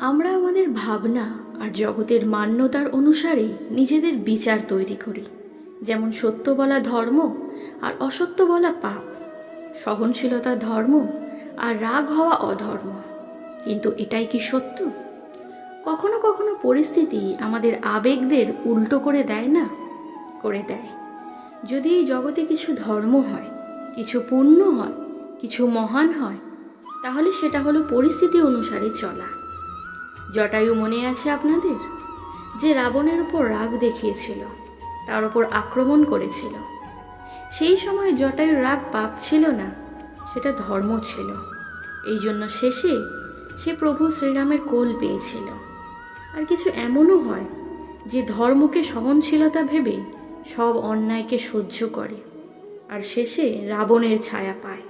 আমরা আমাদের ভাবনা আর জগতের মান্যতার অনুসারেই নিজেদের বিচার তৈরি করি। যেমন সত্য বলা ধর্ম আর অসত্য বলা পাপ। সহনশীলতা ধর্ম আর রাগ হওয়া অধর্ম। কিন্তু এটাই কি সত্য? কখনো কখনো পরিস্থিতি আমাদের আবেগদের উল্টো করে দেয় না? করে দেয়। যদি এই জগতে কিছু ধর্ম হয়, কিছু পুণ্য হয়, কিছু মহান হয়, তাহলে সেটা হলো পরিস্থিতি অনুসারে চলা। জটায়ু মনে আছে আপনাদের? যে রাবণের উপর রাগ দেখিয়েছিল, তার উপর আক্রমণ করেছিল। সেই সময় জটায়ুর রাগ পাপ ছিল না, সেটা ধর্ম ছিল। এই জন্য শেষে সে প্রভু শ্রীরামের কোল পেয়েছিল। আর কিছু এমনও হয়, যে ধর্মকে সহনশীলতা ভেবে সব অন্যায়কে সহ্য করে, আর শেষে রাবণের ছায়া পায়।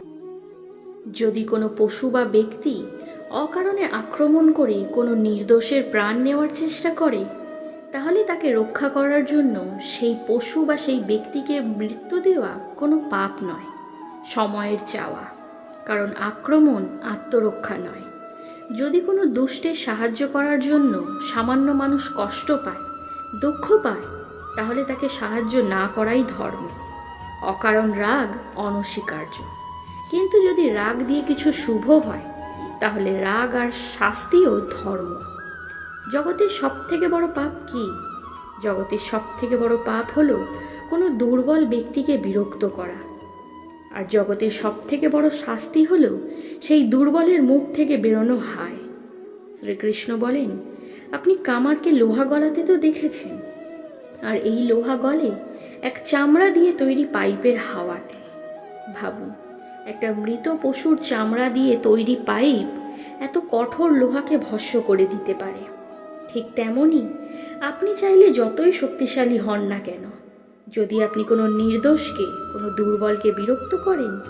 যদি কোনো পশু বা ব্যক্তি অকারণে আক্রমণ করে কোনো নির্দোষের প্রাণ নেওয়ার চেষ্টা করে, তাহলে তাকে রক্ষা করার জন্য সেই পশু বা সেই ব্যক্তিকে মৃত্যু দেওয়া কোনো পাপ নয়, সময়ের চাওয়া। কারণ আক্রমণ আত্মরক্ষা নয়। যদি কোনো দুষ্টের সাহায্য করার জন্য সামান্য মানুষ কষ্ট পায়, দুঃখ পায়, তাহলে তাকে সাহায্য না করাই ধর্ম। অকারণ রাগ অনস্বীকার্য। কিন্তু যদি রাগ দিয়ে কিছু শুভ হয় তাহলে রাগ আর শাস্তিও ধর্ম। জগতের সব থেকে বড় পাপ কি? জগতের সব থেকে বড় পাপ হলো কোনো দুর্বল ব্যক্তিকে বিরক্ত করা। আর জগতের সব থেকে বড় শাস্তি হলো সেই দুর্বলের মুখ থেকে বেরোনো হায়। শ্রীকৃষ্ণ বলেন, আপনি কামারকে লোহা গলাতে তো দেখেছেন। আর এই লোহা গলে এক চামড়া দিয়ে তৈরি পাইপের হাওয়াতে। ভাবুন একটা মৃত পশুর চামড়া দিয়ে তৈরি পাইপ এত কঠোর লোহাকে ভস্য করে দিতে পারে। ঠিক তেমনই আপনি চাইলে যতই শক্তিশালী হন না কেন, যদি আপনি কোনো নির্দোষকে, কোনো দুর্বলকে বিরক্ত করেন,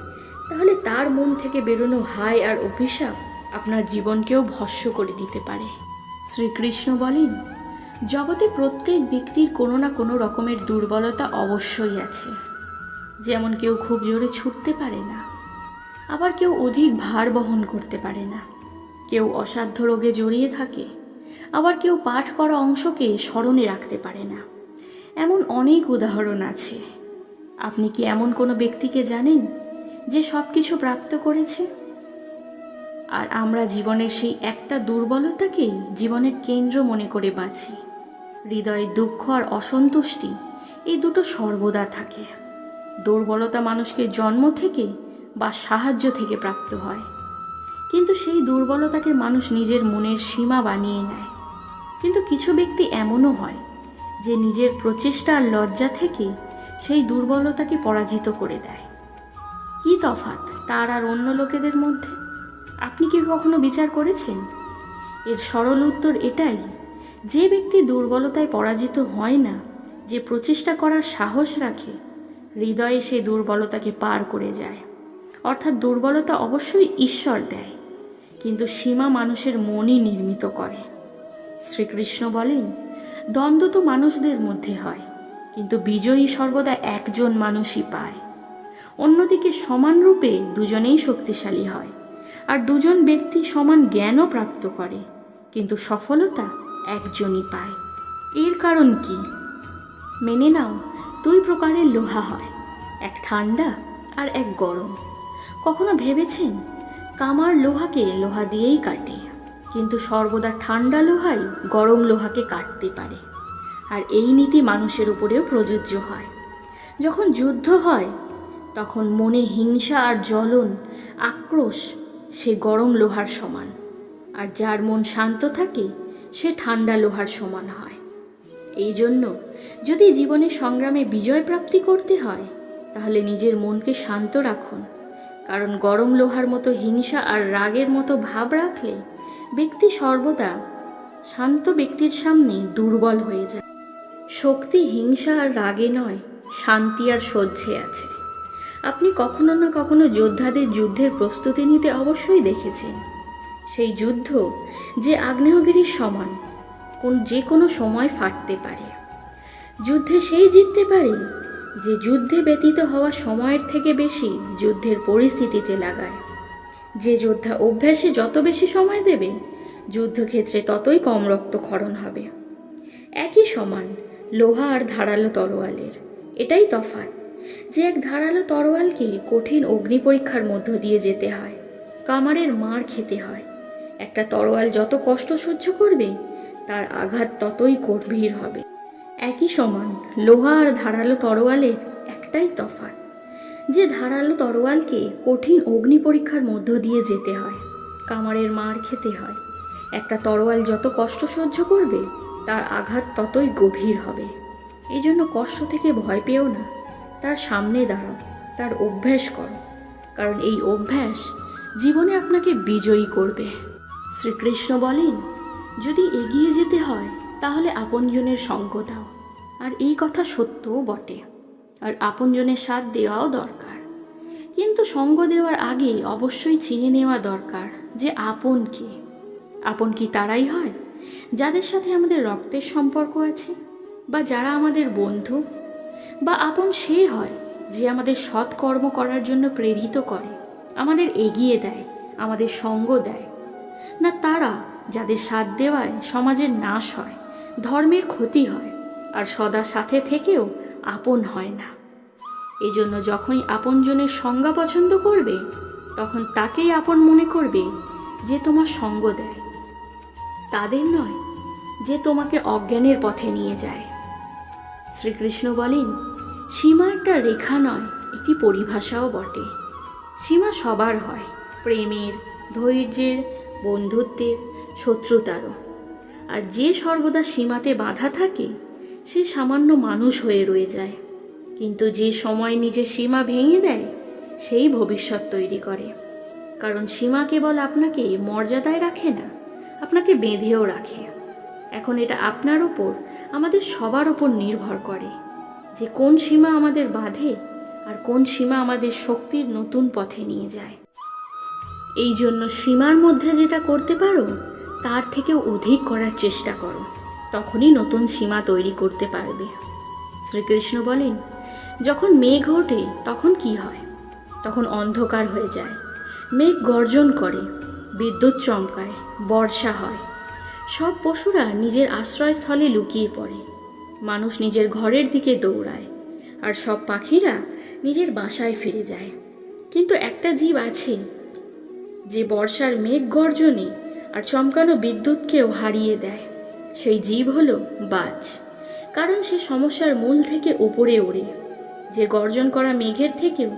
তাহলে তার মন থেকে বেরোনো হায় আর অভিশাপ আপনার জীবনকেও ভস্য করে দিতে পারে। শ্রীকৃষ্ণ বলেন, জগতে প্রত্যেক ব্যক্তির কোনো না কোনো রকমের দুর্বলতা অবশ্যই আছে। যেমন কেউ খুব জোরে ছুটতে পারে না আবার কেউ অধিক ভার বহন করতে পারে না। কেউ অসাধ্য রোগে জড়িয়ে থাকে, আবার কেউ পাঠ করা অংশকে স্মরণে রাখতে পারে না। এমন অনেক উদাহরণ আছে। আপনি কি এমন কোনো ব্যক্তিকে জানেন যে সব কিছু প্রাপ্ত করেছে? আর আমরা জীবনের সেই একটা দুর্বলতাকেই জীবনের কেন্দ্র মনে করে বাঁচি। হৃদয়ে দুঃখ আর অসন্তুষ্টি, এই দুটো সর্বদা থাকে। দুর্বলতা মানুষকে জন্ম থেকে বা সাহায্য থেকে প্রাপ্ত হয়। কিন্তু সেই দুর্বলতাকে মানুষ নিজের মনের সীমা বানিয়ে নেয়। কিন্তু কিছু ব্যক্তি এমনও হয় যে নিজের প্রচেষ্টা আর লজ্জা থেকে সেই দুর্বলতাকে পরাজিত করে দেয়। কি তফাৎ তার আর অন্য লোকেদের মধ্যে? আপনি কি কখনো বিচার করেছেন? এর সরল উত্তর এটাই, যে ব্যক্তি দুর্বলতায় পরাজিত হয় না, যে প্রচেষ্টা করার সাহস রাখে, হৃদয়ে সেই দুর্বলতাকে পার করে যায়। অর্থাৎ দুর্বলতা অবশ্যই ঈশ্বর দেয়, কিন্তু সীমা মানুষের মনই নির্মিত করে। শ্রীকৃষ্ণ বলেন, দ্বন্দ্ব তো মানুষদের মধ্যে হয়, কিন্তু বিজয়ী সর্বদা একজন মানুষই পায়। অন্যদিকে সমান রূপে দুজনেই শক্তিশালী হয়, আর দুজন ব্যক্তি সমান জ্ঞানও প্রাপ্ত করে, কিন্তু সফলতা একজনই পায়। এর কারণ কি? মেনে নাও, দুই প্রকারের লোহা হয়, এক ঠান্ডা আর এক গরম। কখনো ভেবেছেন? কামার লোহাকে লোহা দিয়েই কাটে। কিন্তু সর্বদা ঠান্ডা লোহাই গরম লোহাকে কাটতে পারে। আর এই নীতি মানুষের উপরেও প্রযোজ্য হয়। যখন যুদ্ধ হয়, তখন মনে হিংসা আর জ্বলন, আক্রোশ সে গরম লোহার সমান। আর যার মন শান্ত থাকে, সে ঠান্ডা লোহার সমান হয়। এই জন্য যদি জীবনের সংগ্রামে বিজয় প্রাপ্তি করতে হয়, তাহলে নিজের মনকে শান্ত রাখুন। কারণ গরম লোহার মতো হিংসা আর রাগের মতো ভাব রাখলে ব্যক্তি সর্বদা শান্ত ব্যক্তির সামনে দুর্বল হয়ে যায়। শক্তি হিংসা আর রাগে নয়, শান্তি আর সহ্যে আছে। আপনি কখনো না কখনো যোদ্ধাদের যুদ্ধের প্রস্তুতি নিতে অবশ্যই দেখেছেন। সেই যুদ্ধ যে আগ্নেয়গিরির সমান, কোন যে কোনো সময় ফাটতে পারে। যুদ্ধে সেই জিততে পারে যে যুদ্ধে ব্যতীত হওয়া সময়ের থেকে বেশি যুদ্ধের পরিস্থিতিতে লাগায়। যে যোদ্ধা অভ্যাসে যত বেশি সময় দেবে, যুদ্ধক্ষেত্রে ততই কম রক্তক্ষরণ হবে। একই সমান, লোহা আর ধারালো তরোয়ালের। এটাই তফাৎ, যে এক ধারালো তরোয়ালকে কঠিন অগ্নি পরীক্ষার মধ্য দিয়ে যেতে হয়, কামারের মার খেতে হয়। একটা তরোয়াল যত কষ্ট সহ্য করবে, তার আঘাত ততই গভীর হবে। একই সমান। লোহা আর ধারালো তরোয়ালের একটাই তফাৎ। যে ধারালো তরোয়ালকে কঠিন অগ্নি পরীক্ষার মধ্য দিয়ে যেতে হয়, কামারের মার খেতে হয়। একটা তরোয়াল যত কষ্ট সহ্য করবে, তার আঘাত ততই গভীর হবে। এই জন্য কষ্ট থেকে ভয় পেও না। তার সামনে দাঁড়াও, তার অভ্যাস করো। কারণ এই অভ্যাস জীবনে আপনাকে বিজয়ী করবে। শ্রীকৃষ্ণ বলেন, যদি এগিয়ে যেতে হয় তাহলে আপনজনের সঙ্গ দাও। আর এই কথা সত্যও বটে। আর আপনজনের সাথ দেওয়াও দরকার। কিন্তু সঙ্গ দেওয়ার আগে অবশ্যই চিনে নেওয়া দরকার যে আপন কি। আপন কি তারাই হয়? যাদের সাথে আমাদের রক্তের সম্পর্ক আছে? বা যারা আমাদের বন্ধু? বা আপন সে হয় যে আমাদের সৎ কর্ম করার জন্য প্রেরিত করে, আমাদের এগিয়ে দেয়, আমাদের সঙ্গ দেয়। না তারা যাদের সাথ দেওয়ায় সমাজের নাশ হয়। ধর্মের ক্ষতি হয়, আর সদা সাথে থেকেও আপন হয় না। এজন্য জন্য যখনই আপনজনের সংজ্ঞা পছন্দ করবে, তখন তাকেই আপন মনে করবে যে তোমার সঙ্গ দেয়। তাদের নয়, যে তোমাকে অজ্ঞানের পথে নিয়ে যায়। শ্রীকৃষ্ণ বলেন, সীমা একটা রেখা নয়, একটি পরিভাষাও বটে। সীমা সবার হয়, প্রেমের, ধৈর্যের, বন্ধুত্বের, শত্রুতারও। আর যে সর্বদা সীমাতে বাধা থাকে, সে সামান্য মানুষ হয়ে রয়ে যায়। কিন্তু যে সময় নিজের সীমা ভেঙে দেয়, সেই ভবিষ্যৎ তৈরি করে। কারণ সীমা কেবল আপনাকে মর্যাদায় রাখে না, আপনাকে বেঁধেও রাখে। এখন এটা আপনার ওপর, আমাদের সবার ওপর নির্ভর করে যে কোন সীমা আমাদের বাঁধে আর কোন সীমা আমাদের শক্তির নতুন পথে নিয়ে যায়। এই জন্য সীমার মধ্যে যেটা করতে পারো তার থেকেও অধিক করার চেষ্টা করো। তখনই নতুন সীমা তৈরি করতে পারবে। শ্রীকৃষ্ণ বলেন, যখন মেঘ ওঠে, তখন কি হয়? তখন অন্ধকার হয়ে যায়। মেঘ গর্জন করে, বিদ্যুৎ চমকায়, বর্ষা হয়। সব পশুরা নিজের আশ্রয়স্থলে লুকিয়ে পড়ে। মানুষ নিজের ঘরের দিকে দৌড়ায়, আর সব পাখিরা নিজের বাসায় ফিরে যায়। কিন্তু একটা জীব আছে, যে বর্ষার মেঘ গর্জনে আর চমকানো বিদ্যুৎকেও হারিয়ে দেয়। সেই জীব হলো বাজ। কারণ সে সমস্যার মূল থেকে ওপরে ওড়ে। যে গর্জন করা মেঘের থেকেও,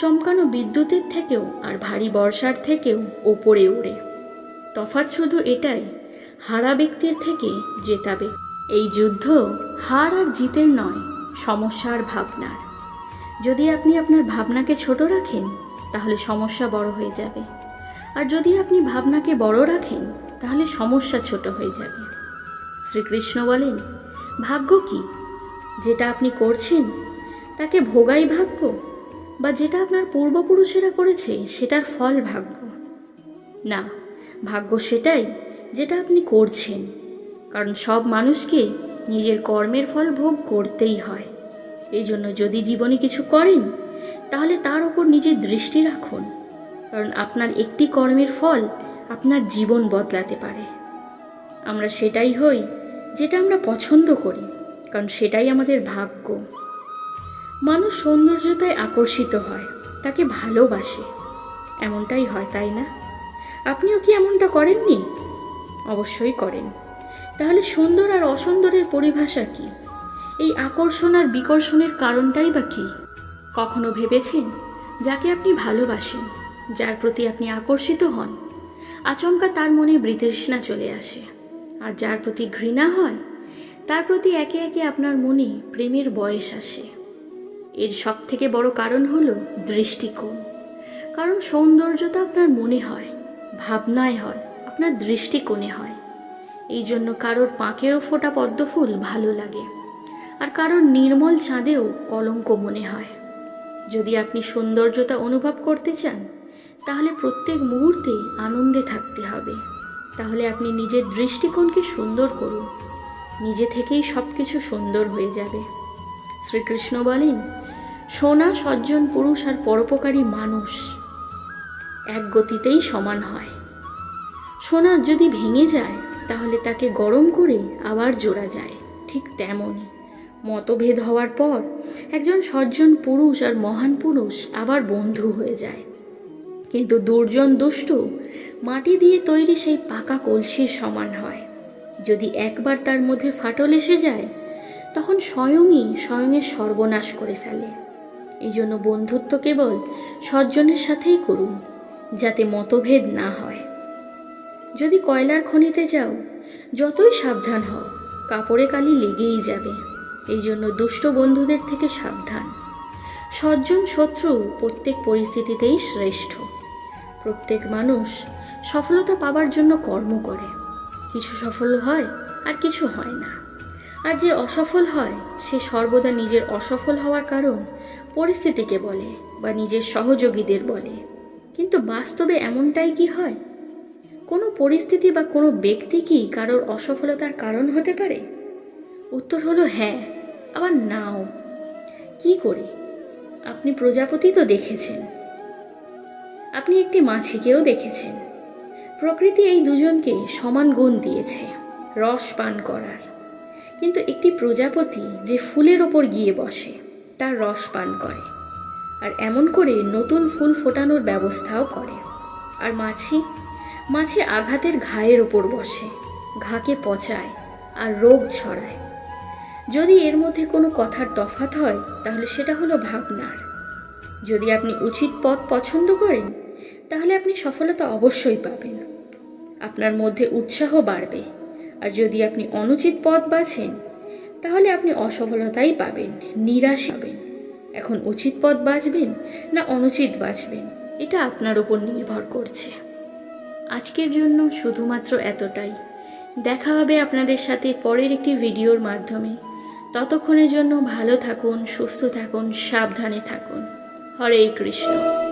চমকানো বিদ্যুতের থেকেও আর ভারী বর্ষার থেকেও ওপরে ওড়ে। তফাৎ শুধু এটাই, হারা ব্যক্তির থেকে জেতাবে এই যুদ্ধ হার আর জিতের নয় সমস্যা আর ভাবনার। যদি আপনি আপনার ভাবনাকে ছোট রাখেন, তাহলে সমস্যা বড় হয়ে যাবে। আর যদি আপনি ভাবনাকে বড় রাখেন, তাহলে সমস্যা ছোট হয়ে যাবে। শ্রীকৃষ্ণ বলেন, ভাগ্য কি? যেটা আপনি করছেন, তাকে ভোগাই ভাগ্য, বা যেটা আপনার পূর্বপুরুষেরা করেছে, সেটার ফল ভাগ্য? না, ভাগ্য সেটাই যেটা আপনি করছেন, কারণ সব মানুষকে নিজের কর্মের ফল ভোগ করতেই হয়। এই জন্য যদি জীবনে কিছু করেন, তাহলে তার উপর নিজের দৃষ্টি রাখুন। কারণ আপনার একটি কর্মের ফল আপনার জীবন বদলাতে পারে। আমরা সেটাই হই যেটা আমরা পছন্দ করি, কারণ সেটাই আমাদের ভাগ্য। মানুষ সৌন্দর্যতায় আকর্ষিত হয়, তাকে ভালোবাসে। এমনটাই হয়, তাই না? আপনিও কি এমনটা করেননি? অবশ্যই করেন। তাহলে সুন্দর আর অসুন্দরের পরিভাষা কি? এই আকর্ষণ আর বিকর্ষণের কারণটাই বা কি? কখনো ভেবেছেন? যাকে আপনি ভালোবাসেন। যার প্রতি আপনি আকর্ষিত হন। আচমকা তার মনে বৃতৃষ্ণা চলে আসে। আর যার প্রতি ঘৃণা হয়, তার প্রতি একে একে আপনার মনে প্রেমের বয়স আসে। এর সব থেকে বড় কারণ হলো দৃষ্টিকোণ। কারণ সৌন্দর্যতা আপনার মনে হয়, ভাবনায় হয়, আপনার দৃষ্টিকোণে হয়। এই জন্য কারোর পাঁকেও ফোটা পদ্মফুল ভালো লাগে। আর কারোর নির্মল চাঁদেও কলঙ্ক মনে হয়। যদি আপনি সৌন্দর্যতা অনুভব করতে চান তাহলে প্রত্যেক মুহূর্তে আনন্দে থাকতে হবে। তাহলে আপনি নিজের দৃষ্টিকোণকে সুন্দর করুন। নিজে থেকেই সব কিছু সুন্দর হয়ে যাবে। শ্রীকৃষ্ণ বলেন, সোনা সজ্জন পুরুষ আর পরোপকারী মানুষ এক গতিতেই সমান হয়। সোনা যদি ভেঙে যায়, তাহলে তাকে গরম করে আবার জোড়া যায়। ঠিক তেমনই। মতভেদ হওয়ার পর একজন সজ্জন পুরুষ আর মহান পুরুষ আবার বন্ধু হয়ে যায়। কিন্তু দুর্জন দুষ্টু মাটি দিয়ে তৈরি সেই পাকা কলসির সমান হয়। যদি একবার তার মধ্যে ফাটল এসে যায়, তখন স্বয়ংই স্বয়ংয়ের সর্বনাশ করে ফেলে। এই জন্য বন্ধুত্ব কেবল সজ্জনের সাথেই করুন, যাতে মতভেদ না হয়। যদি কয়লার খনিতে যাও, যতই সাবধান হও, কাপড়ে কালি লেগেই যাবে। এই জন্য দুষ্ট বন্ধুদের থেকে সাবধান। সজ্জন শত্রু প্রত্যেক পরিস্থিতিতেই শ্রেষ্ঠ। প্রত্যেক মানুষ সফলতা পাবার জন্য কর্ম করে। কিছু সফল হয় আর কিছু হয় না। আর যে অসফল হয়, সে সর্বদা নিজের অসফল হওয়ার কারণ পরিস্থিতিকে বলে বা নিজের সহযোগীদের বলে। কিন্তু বাস্তবে এমনটাই কি হয়? কোনো পরিস্থিতি বা কোনো ব্যক্তি কি কারোর অসফলতার কারণ হতে পারে? উত্তর হলো হ্যাঁ আবার নাও। কি করে? আপনি প্রজাপতি তো দেখেছেন। আপনি একটি মাছিকেও দেখেছেন। প্রকৃতি এই দুজনকে সমান গুণ দিয়েছে, রস পান করার। কিন্তু একটি প্রজাপতি যে ফুলের ওপর গিয়ে বসে, তার রস পান করে। আর এমন করে নতুন ফুল ফোটানোর ব্যবস্থাও করে। আর মাছি মাছি আঘাতের ঘায়ের ওপর বসে, ঘাকে পচায় আর রোগ ছড়ায়। যদি এর মধ্যে কোনো কথার তফাত হয়, তাহলে সেটা হলো ভাবনার। যদি আপনি উচিত পথ পছন্দ করেন তাহলে আপনি সফলতা অবশ্যই পাবেন। আপনার মধ্যে উৎসাহ বাড়বে। আর যদি আপনি অনুচিত পথ বাছেন, তাহলে আপনি অসফলতাই পাবেন, নিরাশ হবেন। এখন উচিত পথ বাঁচবেন না অনুচিত বাঁচবেন এটা আপনার উপর নির্ভর করছে। আজকের জন্য শুধুমাত্র এতটাই। দেখা হবে আপনাদের সাথে পরের একটি ভিডিওর মাধ্যমে। ততক্ষণের জন্য ভালো থাকুন, সুস্থ থাকুন, সাবধানে থাকুন। হরে কৃষ্ণ।